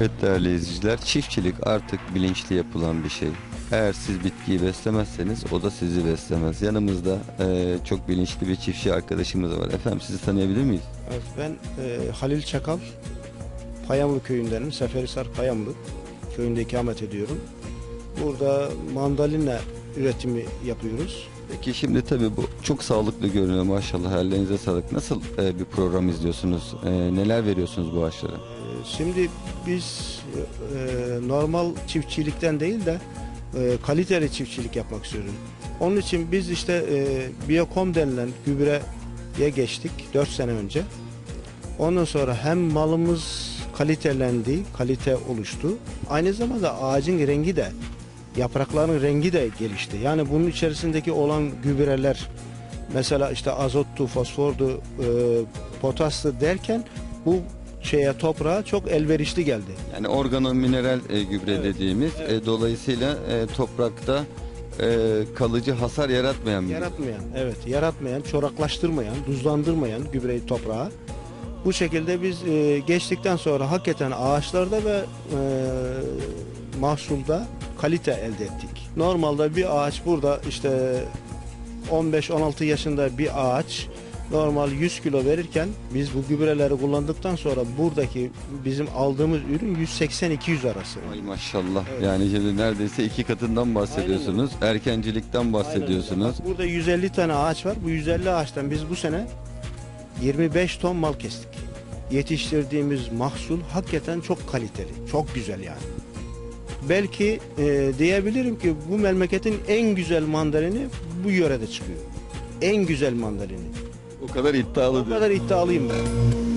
Evet değerli izleyiciler, çiftçilik artık bilinçli yapılan bir şey. Eğer siz bitkiyi beslemezseniz o da sizi beslemez. Yanımızda eee, çok bilinçli bir çiftçi arkadaşımız var. Efendim sizi tanıyabilir miyiz? Evet, ben e, Halil Çakal, Payamlı köyündenim. Seferihisar Payamlı köyünde ikamet ediyorum. Burada mandalina üretimi yapıyoruz. Peki şimdi tabii bu çok sağlıklı görünüyor maşallah. Ellerinize sağlık. Nasıl eee, bir program izliyorsunuz? Eee, neler veriyorsunuz bu ağaçlara? Şimdi biz e, normal çiftçilikten değil de e, kaliteli çiftçilik yapmak istiyoruz. Onun için biz işte e, Biokom denilen gübreye geçtik 4 sene önce. Ondan sonra hem malımız kalitelendi, kalite oluştu. Aynı zamanda ağacın rengi de, yaprakların rengi de gelişti. Yani bunun içerisindeki olan gübreler, mesela işte azottu, fosfordu, e, potastı derken bu şeye toprağa çok elverişli geldi. Yani organo mineral e, gübre Evet, dediğimiz evet. e, dolayısıyla e, toprakta e, kalıcı hasar yaratmayan bir Yaratmayan, evet, yaratmayan, çoraklaştırmayan, tuzlandırmayan gübreyi toprağa. Bu şekilde biz e, geçtikten sonra hakikaten ağaçlarda ve e, mahsulda kalite elde ettik. Normalde bir ağaç burada işte 15-16 yaşında bir ağaç normal 100 kilo verirken biz bu gübreleri kullandıktan sonra buradaki bizim aldığımız ürün 180-200 arası. Ay maşallah. Evet. Yani şimdi neredeyse iki katından bahsediyorsunuz. Erkencilikten bahsediyorsunuz. Bak burada 150 tane ağaç var. Bu 150 ağaçtan biz bu sene 25 ton mal kestik. Yetiştirdiğimiz mahsul hakikaten çok kaliteli, çok güzel yani. Belki e, diyebilirim ki bu memleketin en güzel mandalini bu yörede çıkıyor. En güzel mandalini. O kadar iddialı O kadar iddialıyım ben.